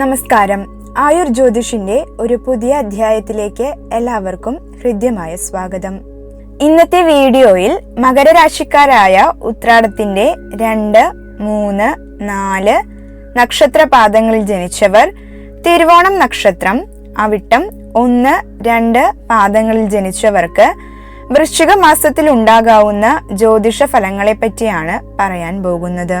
നമസ്കാരം. ആയുർ ജ്യോതിഷിന്റെ ഒരു പുതിയ അധ്യായത്തിലേക്ക് എല്ലാവർക്കും ഹൃദ്യമായ സ്വാഗതം. ഇന്നത്തെ വീഡിയോയിൽ മകരരാശിക്കാരായ ഉത്രാടത്തിന്റെ രണ്ട് മൂന്ന് നാല് നക്ഷത്രപാദങ്ങളിൽ ജനിച്ചവർ തിരുവോണം നക്ഷത്രം അവിട്ടം ഒന്ന് രണ്ട് പാദങ്ങളിൽ ജനിച്ചവർക്ക് വൃശ്ചിക മാസത്തിൽ ഉണ്ടാകാവുന്ന ജ്യോതിഷ ഫലങ്ങളെ പറ്റിയാണ് പറയാൻ പോകുന്നത്.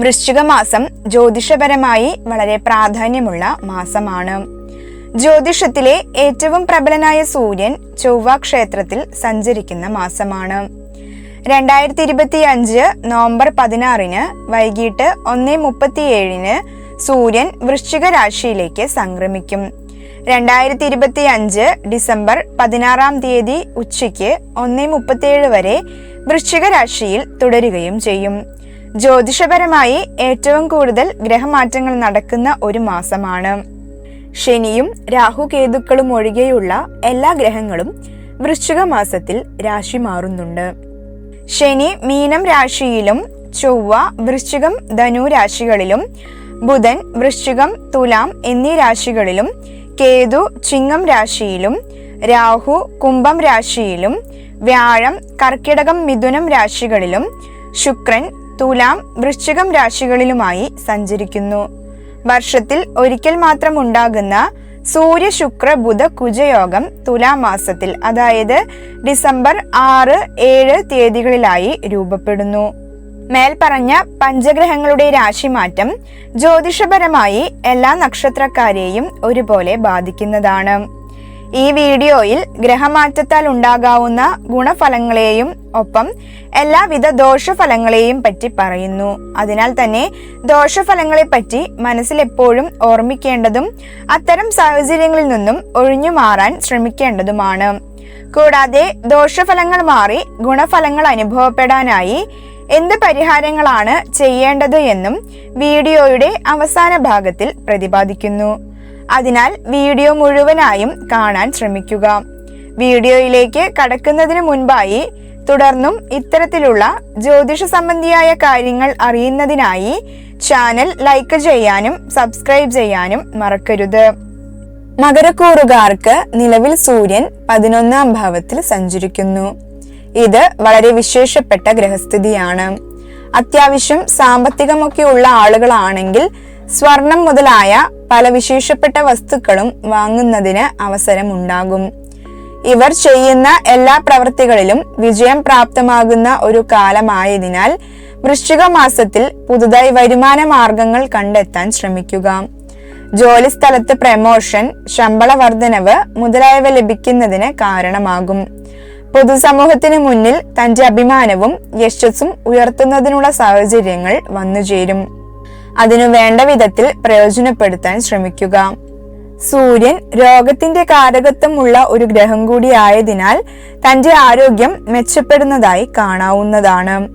വൃശ്ചിക മാസം ജ്യോതിഷപരമായി വളരെ പ്രാധാന്യമുള്ള മാസമാണ്. ജ്യോതിഷത്തിലെ ഏറ്റവും പ്രബലനായ സൂര്യൻ ചൊവ്വ ക്ഷേത്രത്തിൽ സഞ്ചരിക്കുന്ന മാസമാണ്. രണ്ടായിരത്തി ഇരുപത്തി അഞ്ച് നവംബർ പതിനാറിന് വൈകിട്ട് ഒന്ന് മുപ്പത്തിയേഴിന് സൂര്യൻ വൃശ്ചിക രാശിയിലേക്ക് സംക്രമിക്കും. രണ്ടായിരത്തി ഇരുപത്തി അഞ്ച് ഡിസംബർ പതിനാറാം തീയതി ഉച്ചയ്ക്ക് ഒന്ന് മുപ്പത്തിയേഴ് വരെ വൃശ്ചിക രാശിയിൽ തുടരുകയും ചെയ്യും. ജ്യോതിഷപരമായി ഏറ്റവും കൂടുതൽ ഗ്രഹമാറ്റങ്ങൾ നടക്കുന്ന ഒരു മാസമാണ്. ശനിയും രാഹുകേതുക്കളും ഒഴികെയുള്ള എല്ലാ ഗ്രഹങ്ങളും വൃശ്ചിക മാസത്തിൽ രാശി മാറുന്നുണ്ട്. ശനി മീനം രാശിയിലും ചൊവ്വ വൃശ്ചികം ധനു രാശികളിലും ബുധൻ വൃശ്ചികം തുലാം എന്നീ രാശികളിലും കേതു ചിങ്ങം രാശിയിലും രാഹു കുംഭം രാശിയിലും വ്യാഴം കർക്കിടകം മിഥുനം രാശികളിലും ശുക്രൻ തുലാം വൃശ്ചികം രാശികളിലുമായി സഞ്ചരിക്കുന്നു. വർഷത്തിൽ ഒരിക്കൽ മാത്രം ഉണ്ടാകുന്ന സൂര്യ ശുക്ര ബുധ കുജയോഗം തുലാം മാസത്തിൽ അതായത് ഡിസംബർ ആറ് ഏഴ് തീയതികളിലായി രൂപപ്പെടുന്നു. മേൽപ്പറഞ്ഞ പഞ്ചഗ്രഹങ്ങളുടെ രാശിമാറ്റം ജ്യോതിഷപരമായി എല്ലാ നക്ഷത്രക്കാരെയും ഒരുപോലെ ബാധിക്കുന്നതാണ്. ഈ വീഡിയോയിൽ ഗ്രഹമാറ്റത്താൽ ഉണ്ടാകാവുന്ന ഗുണഫലങ്ങളെയും ഒപ്പം എല്ലാവിധ ദോഷഫലങ്ങളെയും പറ്റി പറയുന്നു. അതിനാൽ തന്നെ ദോഷഫലങ്ങളെ പറ്റി മനസ്സിൽ എപ്പോഴും ഓർമ്മിക്കേണ്ടതും അത്തരം സാഹചര്യങ്ങളിൽ നിന്നും ഒഴിഞ്ഞു മാറാൻ ശ്രമിക്കേണ്ടതുമാണ്. കൂടാതെ ദോഷഫലങ്ങൾ മാറി ഗുണഫലങ്ങൾ അനുഭവപ്പെടാനായി എന്ത് പരിഹാരങ്ങളാണ് ചെയ്യേണ്ടത് എന്നും വീഡിയോയുടെ അവസാന ഭാഗത്തിൽ പ്രതിപാദിക്കുന്നു. അതിനാൽ വീഡിയോ മുഴുവനായും കാണാൻ ശ്രമിക്കുക. വീഡിയോയിലേക്ക് കടക്കുന്നതിന് മുൻപായി തുടർന്നും ഇത്തരത്തിലുള്ള ജ്യോതിഷ സംബന്ധിയായ കാര്യങ്ങൾ അറിയുന്നതിനായി ചാനൽ ലൈക്ക് ചെയ്യാനും സബ്സ്ക്രൈബ് ചെയ്യാനും മറക്കരുത്. മകരക്കൂറുകാർക്ക് നിലവിൽ സൂര്യൻ പതിനൊന്നാം ഭാവത്തിൽ സഞ്ചരിക്കുന്നു. ഇത് വളരെ വിശേഷപ്പെട്ട ഗ്രഹസ്ഥിതിയാണ്. അത്യാവശ്യം സാമ്പത്തികമൊക്കെ ഉള്ള ആളുകളാണെങ്കിൽ സ്വർണം മുതലായ പല വിശേഷപ്പെട്ട വസ്തുക്കളും വാങ്ങുന്നതിന് അവസരമുണ്ടാകും. ഇവർ ചെയ്യുന്ന എല്ലാ പ്രവൃത്തികളിലും വിജയം പ്രാപ്തമാകുന്ന ഒരു കാലമായതിനാൽ വൃശ്ചിക മാസത്തിൽ പുതുതായി വരുമാന മാർഗങ്ങൾ കണ്ടെത്താൻ ശ്രമിക്കുക. ജോലി സ്ഥലത്ത് പ്രമോഷൻ ശമ്പള വർധനവ് മുതലായവ ലഭിക്കുന്നതിന് കാരണമാകും. പൊതുസമൂഹത്തിന് മുന്നിൽ തന്റെ അഭിമാനവും യശസ്സും ഉയർത്തുന്നതിനുള്ള സാഹചര്യങ്ങൾ വന്നുചേരും. അതിനു വേണ്ട വിധത്തിൽ പ്രയോജനപ്പെടുത്താൻ ശ്രമിക്കുക. സൂര്യൻ രോഗത്തിന്റെ കാരകത്വമുള്ള ഒരു ഗ്രഹം കൂടിയായതിനാൽ തന്റെ ആരോഗ്യം മെച്ചപ്പെടുന്നതായി കാണാവുന്നതാണ്.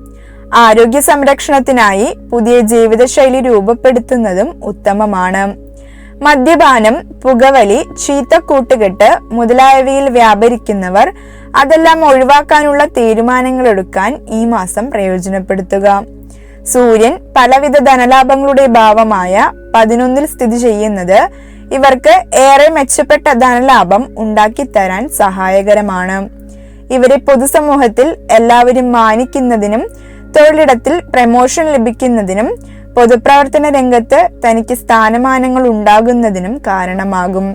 ആരോഗ്യ സംരക്ഷണത്തിനായി പുതിയ ജീവിതശൈലി രൂപപ്പെടുത്തുന്നതും ഉത്തമമാണ്. മദ്യപാനം പുകവലി ചീത്ത കൂട്ടുകെട്ട് മുതലായവയിൽ വ്യാപരിക്കുന്നവർ അതെല്ലാം ഒഴിവാക്കാനുള്ള തീരുമാനങ്ങൾ എടുക്കാൻ ഈ മാസം പ്രയോജനപ്പെടുത്തുക. സൂര്യൻ പലവിധ ധനലാഭങ്ങളുടെ ഭാവമായ പതിനൊന്നിൽ സ്ഥിതി ചെയ്യുന്നത് ഇവർക്ക് ഏറെ മെച്ചപ്പെട്ട ധനലാഭം ഉണ്ടാക്കിത്തരാൻ സഹായകരമാണ്. ഇവരെ പൊതുസമൂഹത്തിൽ എല്ലാവരും മാനിക്കുന്നതിനും തൊഴിലിടത്തിൽ പ്രമോഷൻ ലഭിക്കുന്നതിനും പൊതുപ്രവർത്തന രംഗത്ത് തനിക്ക് സ്ഥാനമാനങ്ങൾ ഉണ്ടാകുന്നതിനും കാരണമാകും.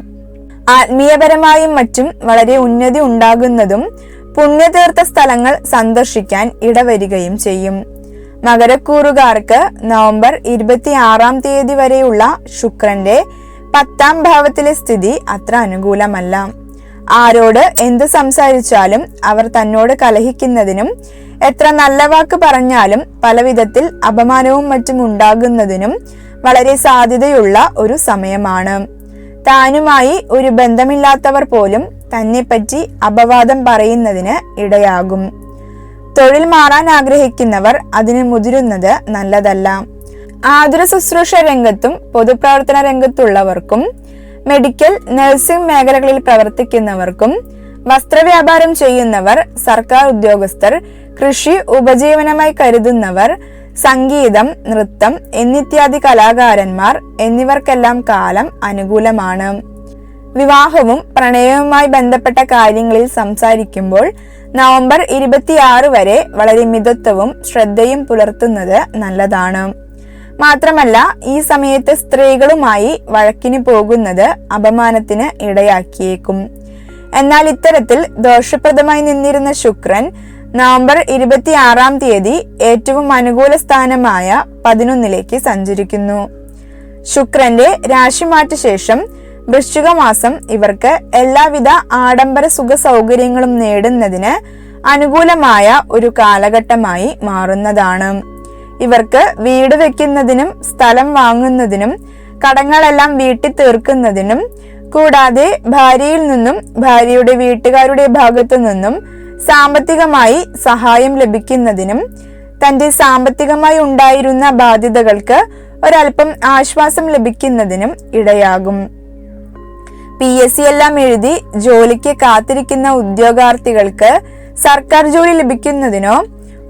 ആത്മീയപരമായും മറ്റും വളരെ ഉന്നതി ഉണ്ടാകുന്നതും പുണ്യതീർത്ഥ സ്ഥലങ്ങൾ സന്ദർശിക്കാൻ ഇടവരികയും ചെയ്യും. മകരക്കൂറുകാർക്ക് നവംബർ ഇരുപത്തി ആറാം തീയതി വരെയുള്ള ശുക്രന്റെ പത്താം ഭാവത്തിലെ സ്ഥിതി അത്ര അനുകൂലമല്ല. ആരോട് എന്ത് സംസാരിച്ചാലും അവർ തന്നോട് കലഹിക്കുന്നതിനും എത്ര നല്ല വാക്ക് പറഞ്ഞാലും പലവിധത്തിൽ അപമാനവും മറ്റും ഉണ്ടാകുന്നതിനും വളരെ സാധ്യതയുള്ള ഒരു സമയമാണ്. താനുമായി ഒരു ബന്ധമില്ലാത്തവർ പോലും തന്നെപ്പറ്റി അപവാദം പറയുന്നതിന് ഇടയാകും. തൊഴിൽ മാറാൻ ആഗ്രഹിക്കുന്നവർ അതിന് മുതിരുന്നത് നല്ലതല്ല. ആതുര ശുശ്രൂഷ രംഗത്തും പൊതുപ്രവർത്തന രംഗത്തുള്ളവർക്കും മെഡിക്കൽ നഴ്സിംഗ് മേഖലകളിൽ പ്രവർത്തിക്കുന്നവർക്കും വസ്ത്രവ്യാപാരം ചെയ്യുന്നവർ സർക്കാർ ഉദ്യോഗസ്ഥർ കൃഷി ഉപജീവനമായി കരുതുന്നവർ സംഗീതം നൃത്തം എന്നിത്യാദി കലാകാരന്മാർ എന്നിവർക്കെല്ലാം കാലം അനുകൂലമാണ്. വിവാഹവും പ്രണയവുമായി ബന്ധപ്പെട്ട കാര്യങ്ങളിൽ സംസാരിക്കുമ്പോൾ നവംബർ ഇരുപത്തിയാറ് വരെ വളരെ മിതത്വവും ശ്രദ്ധയും പുലർത്തുന്നത് നല്ലതാണ്. മാത്രമല്ല ഈ സമയത്ത് സ്ത്രീകളുമായി വഴക്കിന് പോകുന്നത് അപമാനത്തിന് ഇടയാക്കിയേക്കും. എന്നാൽ ഇത്തരത്തിൽ ദോഷപ്രദമായി നിന്നിരുന്ന ശുക്രൻ നവംബർ ഇരുപത്തിയാറാം തീയതി ഏറ്റവും അനുകൂല സ്ഥാനമായ പതിനൊന്നിലേക്ക് സഞ്ചരിക്കുന്നു. ശുക്രന്റെ രാശിമാറ്റ ശേഷം വൃശ്ചിക മാസം ഇവർക്ക് എല്ലാവിധ ആഡംബര സുഖ സൗകര്യങ്ങളും നേടുന്നതിന് അനുകൂലമായ ഒരു കാലഘട്ടമായി മാറുന്നതാണ്. ഇവർക്ക് വീട് വെക്കുന്നതിനും സ്ഥലം വാങ്ങുന്നതിനും കടങ്ങളെല്ലാം വീട്ടി തീർക്കുന്നതിനും കൂടാതെ ഭാര്യയിൽ നിന്നും ഭാര്യയുടെ വീട്ടുകാരുടെ ഭാഗത്തു നിന്നും സാമ്പത്തികമായി സഹായം ലഭിക്കുന്നതിനും തന്റെ സാമ്പത്തികമായി ഉണ്ടായിരുന്ന ബാധ്യതകൾക്ക് ഒരൽപ്പം ആശ്വാസം ലഭിക്കുന്നതിനും ഇടയാകും. പി എസ് സി എല്ലാം എഴുതി ജോലിക്ക് കാത്തിരിക്കുന്ന ഉദ്യോഗാർത്ഥികൾക്ക് സർക്കാർ ജോലി ലഭിക്കുന്നതിനോ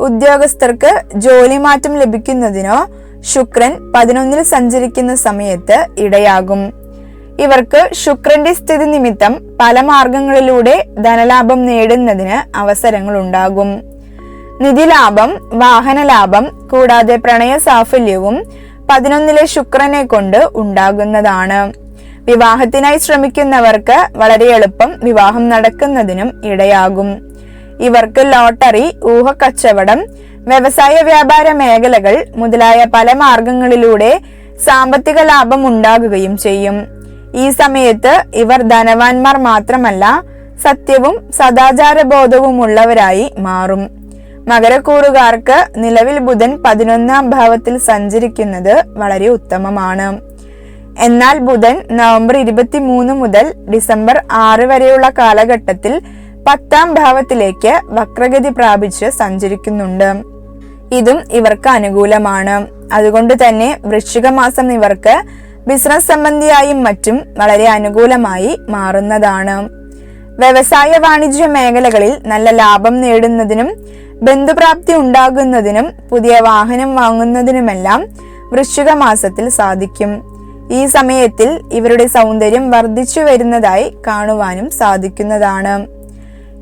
ഉദ്യോഗസ്ഥർക്ക് ജോലി മാറ്റം ലഭിക്കുന്നതിനോ ശുക്രൻ പതിനൊന്നിൽ സഞ്ചരിക്കുന്ന സമയത്ത് ഇടയാകും. ഇവർക്ക് ശുക്രന്റെ സ്ഥിതി നിമിത്തം പല മാർഗങ്ങളിലൂടെ ധനലാഭം നേടുന്നതിന് അവസരങ്ങൾ ഉണ്ടാകും നിധിലാഭം വാഹനലാഭം കൂടാതെ പ്രണയ സാഫല്യവും പതിനൊന്നിലെ ശുക്രനെ കൊണ്ട് ഉണ്ടാകുന്നതാണ്. വിവാഹത്തിനായി ശ്രമിക്കുന്നവർക്ക് വളരെ എളുപ്പം വിവാഹം നടക്കുന്നതിനും ഇടയാകും. ഇവർക്ക് ലോട്ടറി ഊഹക്കച്ചവടം വ്യവസായ വ്യാപാര മേഖലകൾ മുതലായ പല മാർഗങ്ങളിലൂടെ സാമ്പത്തിക ലാഭം ഉണ്ടാകുകയും ചെയ്യും. ഈ സമയത്ത് ഇവർ ധനവാന്മാർ മാത്രമല്ല സത്യവും സദാചാര ബോധവുമുള്ളവരായി മാറും. മകരക്കൂറുകാർക്ക് നിലവിൽ ബുധൻ പതിനൊന്നാം ഭാവത്തിൽ സഞ്ചരിക്കുന്നത് വളരെ ഉത്തമമാണ്. എന്നാൽ ബുധൻ നവംബർ ഇരുപത്തി മൂന്ന് മുതൽ ഡിസംബർ ആറ് വരെയുള്ള കാലഘട്ടത്തിൽ പത്താം ഭാവത്തിലേക്ക് വക്രഗതി പ്രാപിച്ച് സഞ്ചരിക്കുന്നുണ്ട്. ഇതും ഇവർക്ക് അനുകൂലമാണ്. അതുകൊണ്ട് തന്നെ വൃശ്ചിക മാസം ഇവർക്ക് ബിസിനസ് സംബന്ധിയായും മറ്റും വളരെ അനുകൂലമായി മാറുന്നതാണ്. വ്യവസായ വാണിജ്യ മേഖലകളിൽ നല്ല ലാഭം നേടുന്നതിനും ബന്ധുപ്രാപ്തി ഉണ്ടാകുന്നതിനും പുതിയ വാഹനം വാങ്ങുന്നതിനുമെല്ലാം വൃശ്ചിക മാസത്തിൽ സാധിക്കും. ഈ സമയത്തിൽ ഇവരുടെ സൗന്ദര്യം വർദ്ധിച്ചു വരുന്നതായി കാണുവാനും സാധിക്കുന്നതാണ്.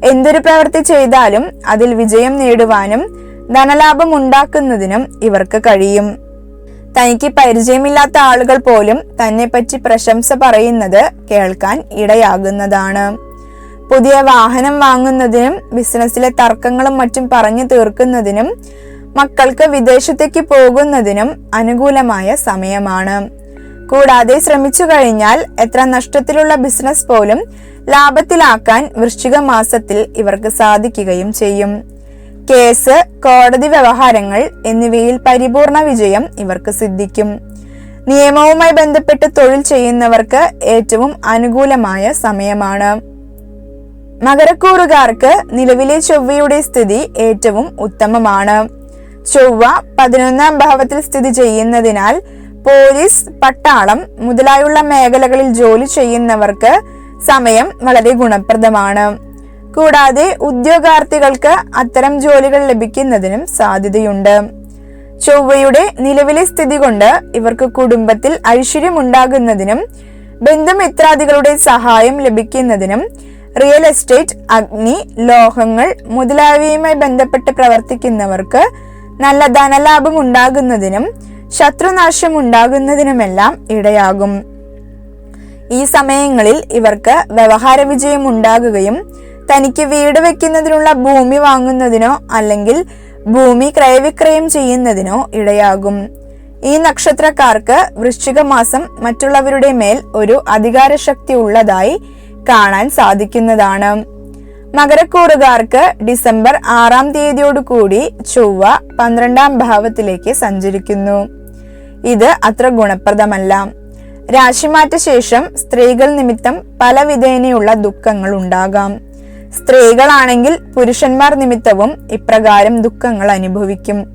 എന്തൊരു പ്രവൃത്തി ചെയ്താലും അതിൽ വിജയം നേടുവാനും ധനലാഭം ഉണ്ടാക്കുന്നതിനും ഇവർക്ക് കഴിയും. തനിക്ക് പരിചയമില്ലാത്ത ആളുകൾ പോലും തന്നെപ്പറ്റി പ്രശംസ പറയുന്നത് കേൾക്കാൻ ഇടയാകുന്നതാണ്. പുതിയ വാഹനം വാങ്ങുന്നതിനും ബിസിനസ്സിലെ തർക്കങ്ങളും മറ്റും പറഞ്ഞു തീർക്കുന്നതിനും മക്കൾക്ക് വിദേശത്തേക്ക് പോകുന്നതിനും അനുകൂലമായ സമയമാണ്. കൂടാതെ ശ്രമിച്ചു കഴിഞ്ഞാൽ എത്ര നഷ്ടത്തിലുള്ള ബിസിനസ് പോലും ലാഭത്തിലാക്കാൻ വൃശ്ചിക മാസത്തിൽ ഇവർക്ക് സാധിക്കുകയും ചെയ്യും. കേസ് കോടതി വ്യവഹാരങ്ങൾ എന്നിവയിൽ പരിപൂർണ വിജയം ഇവർക്ക് സിദ്ധിക്കും. നിയമവുമായി ബന്ധപ്പെട്ട് തൊഴിൽ ചെയ്യുന്നവർക്ക് ഏറ്റവും അനുകൂലമായ സമയമാണ്. മകരക്കൂറുകാർക്ക് നിലവിലെ ചൊവ്വയുടെ സ്ഥിതി ഏറ്റവും ഉത്തമമാണ്. ചൊവ്വ പതിനൊന്നാം ഭാവത്തിൽ സ്ഥിതി ചെയ്യുന്നതിനാൽ പോലീസ് പട്ടാളം മുതലായുള്ള മേഖലകളിൽ ജോലി ചെയ്യുന്നവർക്ക് സമയം വളരെ ഗുണപ്രദമാണ്. കൂടാതെ ഉദ്യോഗാർത്ഥികൾക്ക് അത്തരം ജോലികൾ ലഭിക്കുന്നതിനും സാധ്യതയുണ്ട്. ചൊവ്വയുടെ നിലവിലെ സ്ഥിതി കൊണ്ട് ഇവർക്ക് കുടുംബത്തിൽ ഐശ്വര്യമുണ്ടാകുന്നതിനും ബന്ധുമിത്രാദികളുടെ സഹായം ലഭിക്കുന്നതിനും റിയൽ എസ്റ്റേറ്റ് അഗ്നി ലോഹങ്ങൾ മുതലായവയുമായി ബന്ധപ്പെട്ട് പ്രവർത്തിക്കുന്നവർക്ക് നല്ല ധനലാഭം ഉണ്ടാകുന്നതിനും ശത്രുനാശം ഉണ്ടാകുന്നതിനുമെല്ലാം ഇടയാകും. ഈ സമയങ്ങളിൽ ഇവർക്ക് വ്യവഹാര വിജയം ഉണ്ടാകുകയും തനിക്ക് വീട് വെക്കുന്നതിനുള്ള ഭൂമി വാങ്ങുന്നതിനോ അല്ലെങ്കിൽ ഭൂമി ക്രയവിക്രയം ചെയ്യുന്നതിനോ ഇടയാകും. ഈ നക്ഷത്രക്കാർക്ക് വൃശ്ചിക മാസം മറ്റുള്ളവരുടെ മേൽ ഒരു അധികാരശക്തി ഉള്ളതായി കാണാൻ സാധിക്കുന്നതാണ്. മകരക്കൂറുകാർക്ക് ഡിസംബർ ആറാം തീയതിയോടുകൂടി ചൊവ്വ പന്ത്രണ്ടാം ഭാവത്തിലേക്ക് സഞ്ചരിക്കുന്നു. ഇത് അത്ര ഗുണപ്രദമല്ല. രാശിമാറ്റ ശേഷം സ്ത്രീകൾ നിമിത്തം പല വിധേനയുള്ള ദുഃഖങ്ങൾ ഉണ്ടാകാം. സ്ത്രീകളാണെങ്കിൽ പുരുഷന്മാർ നിമിത്തവും ഇപ്രകാരം ദുഃഖങ്ങൾ അനുഭവിക്കും.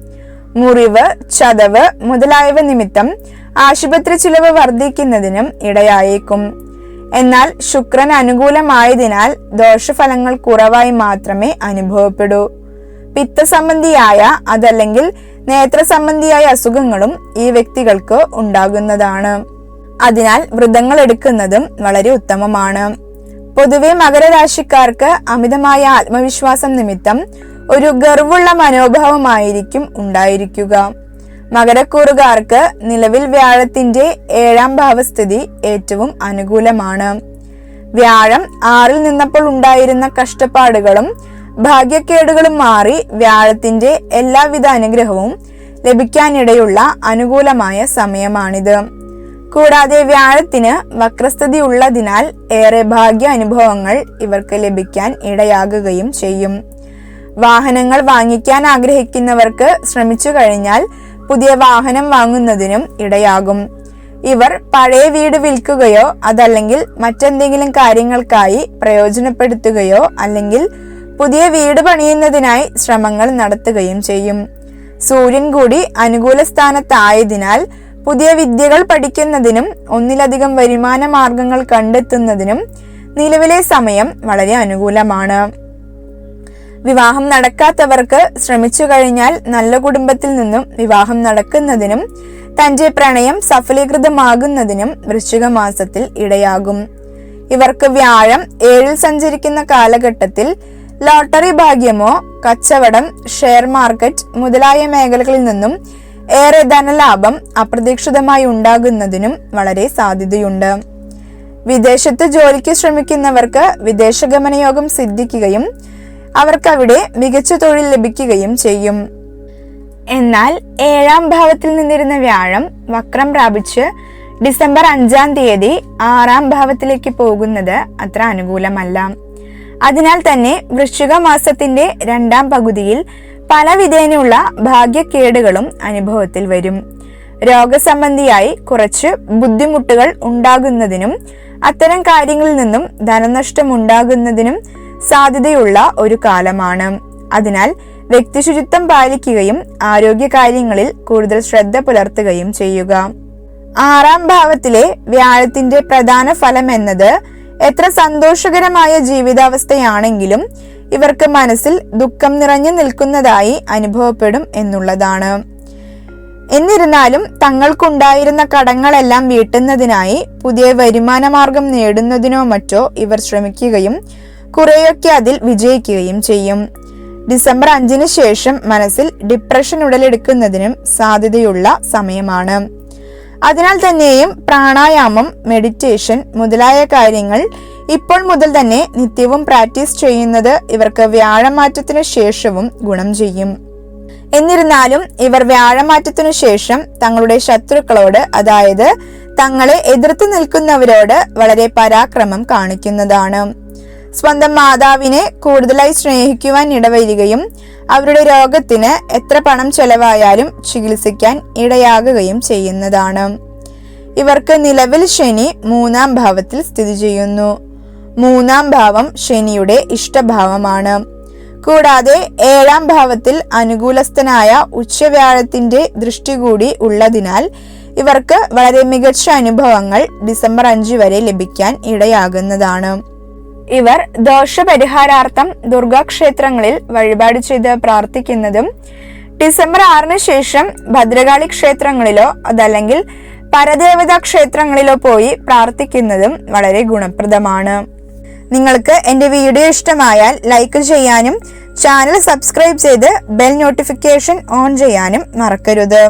മുറിവ് ചതവ് മുതലായവ നിമിത്തം ആശുപത്രി ചിലവ് വർദ്ധിക്കുന്നതിനും ഇടയായേക്കും. എന്നാൽ ശുക്രൻ അനുകൂലമായതിനാൽ ദോഷഫലങ്ങൾ കുറവായി മാത്രമേ അനുഭവപ്പെടൂ. പിത്തസംബന്ധിയായ അതല്ലെങ്കിൽ നേത്ര സംബന്ധിയായ അസുഖങ്ങളും ഈ വ്യക്തികൾക്ക് ഉണ്ടാകുന്നതാണ്. അതിനാൽ വ്രതങ്ങൾ എടുക്കുന്നതും വളരെ ഉത്തമമാണ്. പൊതുവെ മകരരാശിക്കാർക്ക് അമിതമായ ആത്മവിശ്വാസം നിമിത്തം ഒരു ഗർവുള്ള മനോഭാവമായിരിക്കും ഉണ്ടായിരിക്കുക. മകരക്കൂറുകാർക്ക് നിലവിൽ വ്യാഴത്തിന്റെ ഏഴാം ഭാവസ്ഥിതി ഏറ്റവും അനുകൂലമാണ്. വ്യാഴം ആറിൽ നിന്നപ്പോൾ ഉണ്ടായിരുന്ന കഷ്ടപ്പാടുകളും ഭാഗ്യക്കേടുകളും മാറി വ്യാഴത്തിന്റെ എല്ലാവിധ അനുഗ്രഹവും ലഭിക്കാനിടയുള്ള അനുകൂലമായ സമയമാണിത്. കൂടാതെ വ്യാഴത്തിന് വക്രസ്ഥിതി ഉള്ളതിനാൽ ഏറെ ഭാഗ്യ അനുഭവങ്ങൾ ഇവർക്ക് ലഭിക്കാൻ ഇടയാകുകയും ചെയ്യും. വാഹനങ്ങൾ വാങ്ങിക്കാൻ ആഗ്രഹിക്കുന്നവർക്ക് ശ്രമിച്ചു കഴിഞ്ഞാൽ പുതിയ വാഹനം വാങ്ങുന്നതിനും ഇടയാകും. ഇവർ പഴയ വീട് വിൽക്കുകയോ അതല്ലെങ്കിൽ മറ്റെന്തെങ്കിലും കാര്യങ്ങൾക്കായി പ്രയോജനപ്പെടുത്തുകയോ അല്ലെങ്കിൽ പുതിയ വീട് പണിയുന്നതിനായി ശ്രമങ്ങൾ നടത്തുകയും ചെയ്യും. സൂര്യൻ കൂടി അനുകൂല സ്ഥാനത്തായതിനാൽ പുതിയ വിദ്യകൾ പഠിക്കുന്നതിനും ഒന്നിലധികം വരുമാന മാർഗങ്ങൾ കണ്ടെത്തുന്നതിനും നിലവിലെ സമയം വളരെ അനുകൂലമാണ്. വിവാഹം നടക്കാത്തവർക്ക് ശ്രമിച്ചു കഴിഞ്ഞാൽ നല്ല കുടുംബത്തിൽ നിന്നും വിവാഹം നടക്കുന്നതിനും തന്റെ പ്രണയം സഫലീകൃതമാകുന്നതിനും വൃശ്ചിക മാസത്തിൽ ഇടയാകും. ഇവർക്ക് വ്യാഴം ഏഴിൽ സഞ്ചരിക്കുന്ന കാലഘട്ടത്തിൽ ലോട്ടറി ഭാഗ്യമോ കച്ചവടം ഷെയർ മാർക്കറ്റ് മുതലായ മേഖലകളിൽ നിന്നും ഏറെ ധനലാഭം അപ്രതീക്ഷിതമായി ഉണ്ടാകുന്നതിനും വളരെ സാധ്യതയുണ്ട്. വിദേശത്ത് ജോലിക്ക് ശ്രമിക്കുന്നവർക്ക് വിദേശഗമന യോഗം സിദ്ധിക്കുകയും അവർക്കവിടെ മികച്ച തൊഴിൽ ലഭിക്കുകയും ചെയ്യും. എന്നാൽ ഏഴാം ഭാവത്തിൽ നിന്നിരുന്ന വ്യാഴം വക്രം പ്രാപിച്ച് ഡിസംബർ അഞ്ചാം തീയതി ആറാം ഭാവത്തിലേക്ക് പോകുന്നത് അത്ര അനുകൂലമല്ല. അതിനാൽ തന്നെ വൃശ്ചിക മാസത്തിന്റെ രണ്ടാം പകുതിയിൽ പല വിധേനയുള്ള ഭാഗ്യക്കേടുകളും അനുഭവത്തിൽ വരും. രോഗസംബന്ധിയായി കുറച്ച് ബുദ്ധിമുട്ടുകൾ ഉണ്ടാകുന്നതിനും അത്തരം കാര്യങ്ങളിൽ നിന്നും ധനനഷ്ടം ഉണ്ടാകുന്നതിനും സാധ്യതയുള്ള ഒരു കാലമാണ്. അതിനാൽ വ്യക്തിശുചിത്വം പാലിക്കുകയും ആരോഗ്യ കാര്യങ്ങളിൽ കൂടുതൽ ശ്രദ്ധ പുലർത്തുകയും ചെയ്യുക. ആറാം ഭാവത്തിലെ വ്യാഴത്തിന്റെ പ്രധാന ഫലം എന്നത് എത്ര സന്തോഷകരമായ ജീവിതാവസ്ഥയാണെങ്കിലും ഇവർക്ക് മനസ്സിൽ ദുഃഖം നിറഞ്ഞു നിൽക്കുന്നതായി അനുഭവപ്പെടും എന്നുള്ളതാണ്. എന്നിരുന്നാലും തങ്ങൾക്കുണ്ടായിരുന്ന കടങ്ങളെല്ലാം വീട്ടുന്നതിനായി പുതിയ വരുമാനമാർഗം നേടുന്നതിനോ മറ്റോ ഇവർ ശ്രമിക്കുകയും കുറെയൊക്കെ അതിൽ വിജയിക്കുകയും ചെയ്യും. ഡിസംബർ അഞ്ചിന് ശേഷം മനസ്സിൽ ഡിപ്രഷൻ ഉടലെടുക്കുന്നതിനും സാധ്യതയുള്ള സമയമാണ്. അതിനാൽ തന്നെയും പ്രാണായാമം മെഡിറ്റേഷൻ മുതലായ കാര്യങ്ങൾ ഇപ്പോൾ മുതൽ തന്നെ നിത്യവും പ്രാക്ടീസ് ചെയ്യുന്നത് ഇവർക്ക് വ്യാഴമാറ്റത്തിന് ശേഷവും ഗുണം ചെയ്യും. എന്നിരുന്നാലും ഇവർ വ്യാഴമാറ്റത്തിനു ശേഷം തങ്ങളുടെ ശത്രുക്കളോട് അതായത് തങ്ങളെ എതിർത്ത് നിൽക്കുന്നവരോട് വളരെ പരാക്രമം കാണിക്കുന്നതാണ്. സ്വന്തം മാതാവിനെ കൂടുതലായി സ്നേഹിക്കുവാൻ ഇടവരികയും അവരുടെ രോഗത്തിന് എത്ര പണം ചെലവായാലും ചികിത്സിക്കാൻ ഇടയാകുകയും ചെയ്യുന്നതാണ്. ഇവർക്ക് നിലവിൽ ശനി മൂന്നാം ഭാവത്തിൽ സ്ഥിതി ചെയ്യുന്നു. മൂന്നാം ഭാവം ശനിയുടെ ഇഷ്ടഭാവമാണ്. കൂടാതെ ഏഴാം ഭാവത്തിൽ അനുകൂലസ്ഥനായ ഉച്ചവ്യാഴത്തിന്റെ ദൃഷ്ടി കൂടി ഉള്ളതിനാൽ ഇവർക്ക് വളരെ മികച്ച അനുഭവങ്ങൾ ഡിസംബർ അഞ്ച് വരെ ലഭിക്കാൻ ഇടയാകുന്നതാണ്. ഇവർ ദോഷപരിഹാരാർത്ഥം ദുർഗാക്ഷേത്രങ്ങളിൽ വഴിപാട് ചെയ്ത് പ്രാർത്ഥിക്കുന്നതും ഡിസംബർ ആറിന് ശേഷം ഭദ്രകാളി ക്ഷേത്രങ്ങളിലോ അതല്ലെങ്കിൽ പരദേവതാ ക്ഷേത്രങ്ങളിലോ പോയി പ്രാർത്ഥിക്കുന്നതും വളരെ ഗുണപ്രദമാണ്. നിങ്ങൾക്ക് എന്റെ വീഡിയോ ഇഷ്ടമായാൽ ലൈക്ക് ചെയ്യാനും ചാനൽ സബ്സ്ക്രൈബ് ചെയ്ത് ബെൽ നോട്ടിഫിക്കേഷൻ ഓൺ ചെയ്യാനും മറക്കരുത്.